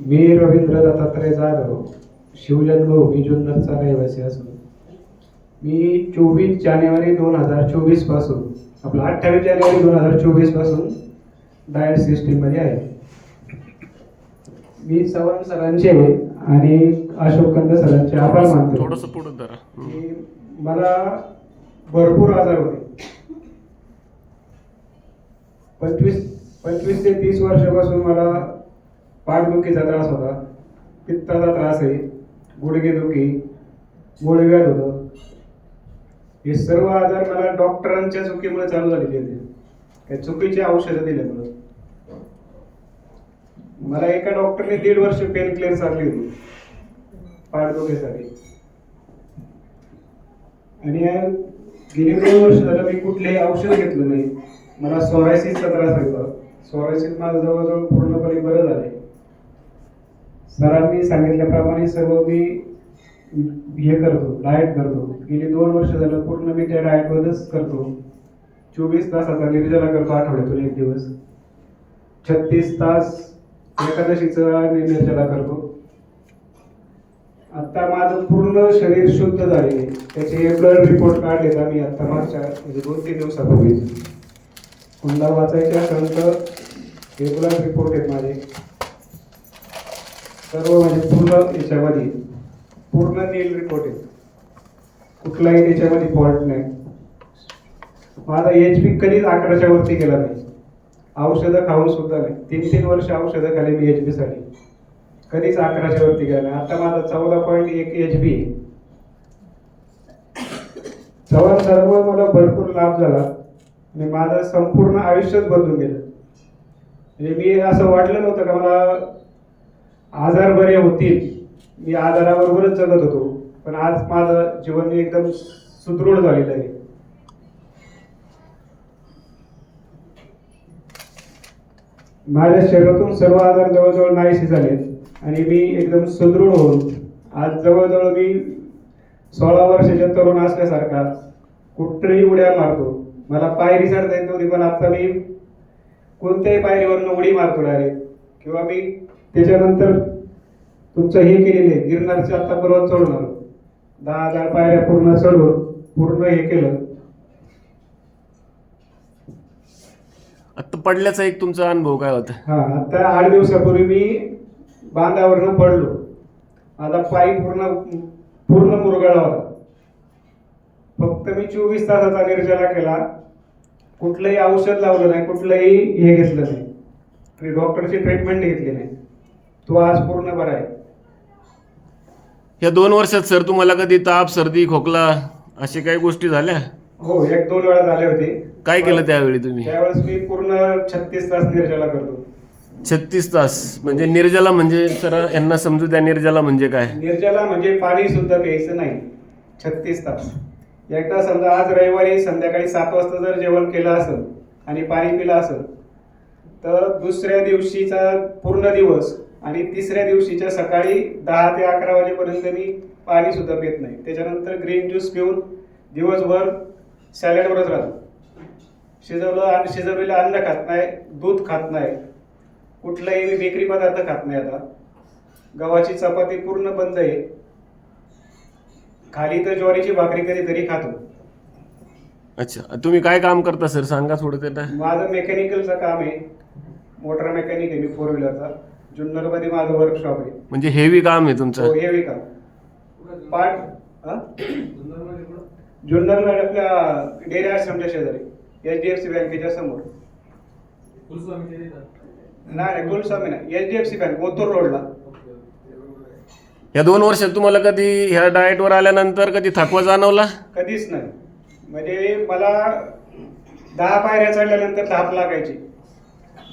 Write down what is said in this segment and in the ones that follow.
मी रवींद्र दत्तात्रय जाधव शिवजन्मभूमी जुन्नरचा रहिवासी असून मी चोवीस जानेवारी दोन हजार चोवीसपासून आपलं अठ्ठावीस जानेवारी दोन हजार चोवीसपासून डायट सिस्टीममध्ये आहे. मी चव्हाण सरांचे आणि अशोक कंद सरांचे आभार मानतो. थोडस पुढे मला भरपूर आजार होते. पंचवीस पंचवीस ते तीस वर्षापासून मला पाठदुखीचा त्रास होता. पित्ताचा त्रास आहे. गुडघेदुखी गोळव्यात होतं. हे सर्व आजार मला डॉक्टरांच्या चुकीमुळे चालू झालेले होते. काही चुकीची औषधं दिल्यामुळे मला. एका डॉक्टरने दीड वर्ष पेन क्लिअर चालली होती. पाठदुखीसाठी आणि गेली दोन वर्ष झालं मी कुठलेही औषध घेतलं नाही. मला सोरायसिसचा त्रास होता. सोरायसिस माझं जवळजवळ पूर्णपणे बरं झाले सरांनी सांगितल्याप्रमाणे सर्व मी हे करतो डाएट करतो. गेली दोन वर्ष झालं पूर्ण मी त्या डाएटमध्येच करतो. चोवीस तासाचा निर्जला करतो आठवड्यातून एक दिवस. छत्तीस तास एकादशीचा निर्जला करतो. आता माझं पूर्ण शरीर शुद्ध झाले त्याचे ब्लड रिपोर्ट काढलेत आम्ही आता मागच्या म्हणजे दोन तीन दिवसापूर्वी कुंडा वाचायच्या असेल तर हे ब्लड रिपोर्ट आहेत माझे. सर्व म्हणजे पूर्ण याच्यामध्ये पूर्ण नील रिपोर्ट आहे. कुठलाही त्याच्यामध्ये फॉल्ट नाही. माझा एच पी कधीच अकराच्या वरती गेला नाही. औषधं खाऊन सुद्धा नाही. तीन तीन वर्ष औषधं खाली मी एच पी साठी. कधीच अकराच्या वरती गेला नाही. आता माझा चौदा पॉईंट एक एच बी चव्हाण सर्व मला भरपूर लाभ झाला. आणि माझं संपूर्ण आयुष्यच बदलून गेलं. म्हणजे मी असं वाटलं नव्हतं का मला आजार बरे होतील. मी आजाराबरोबरच जगत होतो. पण आज माझं जीवन एकदम सुदृढ झालेलं आहे. माझ्या शरीरातून सर्व आजार जवळजवळ नाहीसे झालेत आणि मी एकदम सुदृढ होऊन आज जवळजवळ मी सोळा वर्षाच्या तरुण असल्यासारखा कुठेही उड्या मारतो. मला पायरी चढता येत नव्हती पण आता मी कोणत्याही पायरीवरून उडी मारतो डायरेक्ट किंवा मी त्याच्यानंतर तुमचं हे केलेलं आहे. गिरनारचे आता पर्वत चढून आलो दहा हजार पायऱ्या पूर्ण चढून पूर्ण हे केलं. आता पडल्याचा एक तुमचा अनुभव काय होता? हा आता आठ दिवसापूर्वी मी बांधावरनं पडलो. माझा पाय पूर्ण पूर्ण मुरगळला होता. फक्त मी चोवीस तासाचा निर्जला केला. कुठलंही औषध लावलं नाही कुठलंही हे घेतलं नाही. डॉक्टरची ट्रीटमेंट घेतली नाही. तो आज पूर्ण बरा आहे. या दोन वर्षात सर तुम्हाला कधी ताप सर्दी खोकला अशा काही गोष्टी झाल्या? हो एक दोन वेळा झाले होते. काय केलं त्यावेळी तुम्ही? त्यावेळेस मी पूर्ण छत्तीस तास निर्जला करतो. छत्तीस तास. म्हणजे निर्जला म्हणजे सर यांना समजू द्या निर्जला म्हणजे काय? निर्जला म्हणजे पाणी सुद्धा प्यायचं नाही. छत्तीस तास. एकदा समजा आज रविवारी संध्याकाळी सात वाजता जर जेवण केलं असेल आणि पाणी पिलं असेल तर दुसऱ्या दिवशीचा पूर्ण दिवस आणि तिसऱ्या दिवशीच्या सकाळी दहा ते अकरा वाजेपर्यंत मी पाणी सुद्धा पित नाही. त्याच्यानंतर ग्रीन ज्यूस पिऊन दिवसभर सॅलडवरच राहतो. शिजवलं आणि शिजवलेलं अन्न खात नाही दूध खात नाही कुठलाही मी बेकरी पदार्थ खात नाही आता. गव्हाची चपाती पूर्ण बंद आहे. खाली तर ज्वारीची भाकरी कधीतरी खातो. अच्छा तुम्ही काय काम करता सर? सांगा थोडं त्यांना माझं मेकॅनिकलचं काम आहे. मोटर मेकॅनिक आहे मी फोर व्हीलरचा. जुन्नरमध्ये माझं वर्कशॉप आहे. म्हणजे हेवी काम आहे हो तुमचं हेवी काम. पाठ हा? जुन्नरला आपल्या डेअरी आश्रमच्या शेजारी एच डी एफ सी बँकेच्या समोर. नाही नाही कुलस्वामी नाही H D F C bank मोतूर रोडला. या दोन वर्षात तुम्हाला कधी ह्या डाएटवर आल्यानंतर कधी थकवा जाणवला? कधीच नाही. म्हणजे मला दहा पायऱ्या चढल्यानंतर धाप लागायची.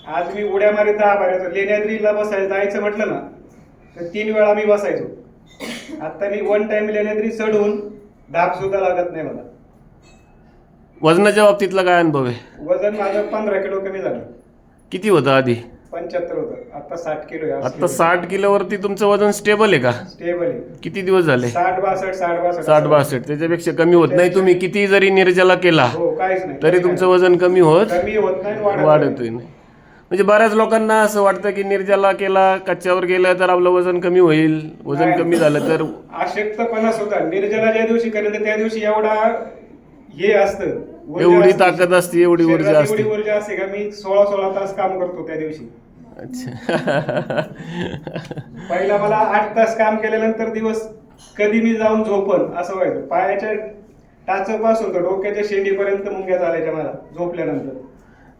आज मी उड्या मारीत दहा पायऱ्या लेण्याद्रीला बसायचं जायचं म्हटलं ना तर तीन वेळा मी बसायचो. आता मी वन टाइम लेण्याद्री चढून धाप सुद्धा लागत नाही मला. वजनाच्या बाबतीतला काय अनुभव आहे? वजन माझं पंधरा किलो कमी झालं. किती होतं आधी? पंच्याहत्तर होतं. आता साठ किलो आहे आता साठ किलोवरती तुमचं वजन स्टेबल आहे का? स्टेबल आहे. किती दिवस झाले? साठ बासष्ट साठ बासष्ट. साठ बासष्ट. त्याच्यापेक्षा कमी होत नाही. तुम्ही किती जरी निर्जला केला हो काहीच नाही. तरी तुमचं वजन कमी होत कमी होत नाही वाढत वाढतोय नाही. म्हणजे बऱ्याच लोकांना असं वाटतं की निर्जला केला कच्च्यावर गेलं तर आपलं वजन कमी होईल. वजन. कमी झालं तर अशक्तपणा सुद्धा. निर्जला ज्या दिवशी करेल त्या दिवशी एवढा हे असतं. ऊर्जा एवढी असते. ताकद असते एवढी ऊर्जा शरीरात असते. एवढी ऊर्जा असते का? मी सोळा सोळा तास काम करतो त्या दिवशी. अच्छा. पहिला मला आठ तास काम केल्यानंतर दिवस कधी मी जाऊन झोपन असं व्हायचं. पायाच्या टाचापासून तर डोक्याच्या शेंडीपर्यंत मुंग्या चालायच्या मला झोपल्यानंतर.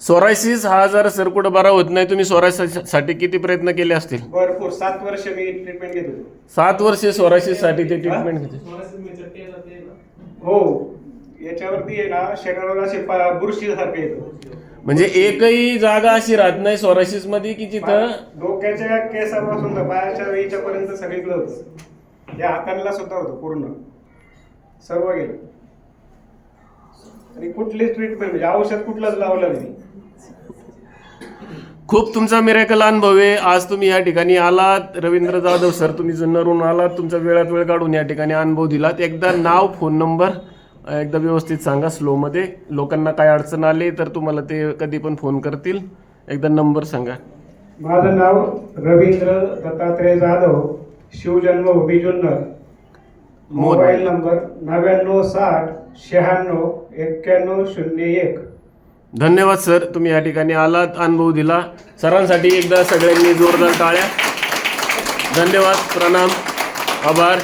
सोरायसिस हा जर सर कुठं बरा होत नाही तुम्ही सोरायसिससाठी किती प्रयत्न केले असतील? भरपूर. सात वर्ष मी ट्रीटमेंट घेत होतो. सात वर्षे सोरायसिससाठी ते ट्रीटमेंट घेतली हो. याच्यावरती आहे ना शरीरावर असे पा- बुरशीसारखं येतं. म्हणजे एकही जागा अशी राहत नाही सोरायसिसमध्ये की जिथं डोक्याच्या केसापासून तर पायाच्या वेळीच्या पर्यंत सगळीकडे होतं या हातांना सुद्धा होतं पूर्ण. सर्व गेलं. आणि कुठलीच ट्रीटमेंट म्हणजे औषध कुठलंच लावलं नाही. खूप तुमचा मिरॅकल अनुभव आहे. आज तुम्ही या ठिकाणी आलात. रवींद्र जाधव सर तुम्ही जुन्नरून आलात तुमचा वेळात वेळ काढून या ठिकाणी अनुभव दिलात. एकदा नाव फोन नंबर एकदा व्यवस्थित सांगा स्लोमध्ये लोकांना काय अडचण आली तर तुम्हाला ते कधी पण फोन करतील. एकदा नंबर सांगा. माझं नाव रवींद्र दत्तात्रय जाधव. शिवजन्मभूमी जुन्नर मोबाईल नंबर नव्याण्णव साठ शहाण्णव एक्क्याण्णव शून्य एक. धन्यवाद सर. तुम्ही या ठिकाणी आलात अनुभव दिला. सरांसाठी एकदा सगळ्यांनी जोरदार टाळ्या. धन्यवाद प्रणाम आभार.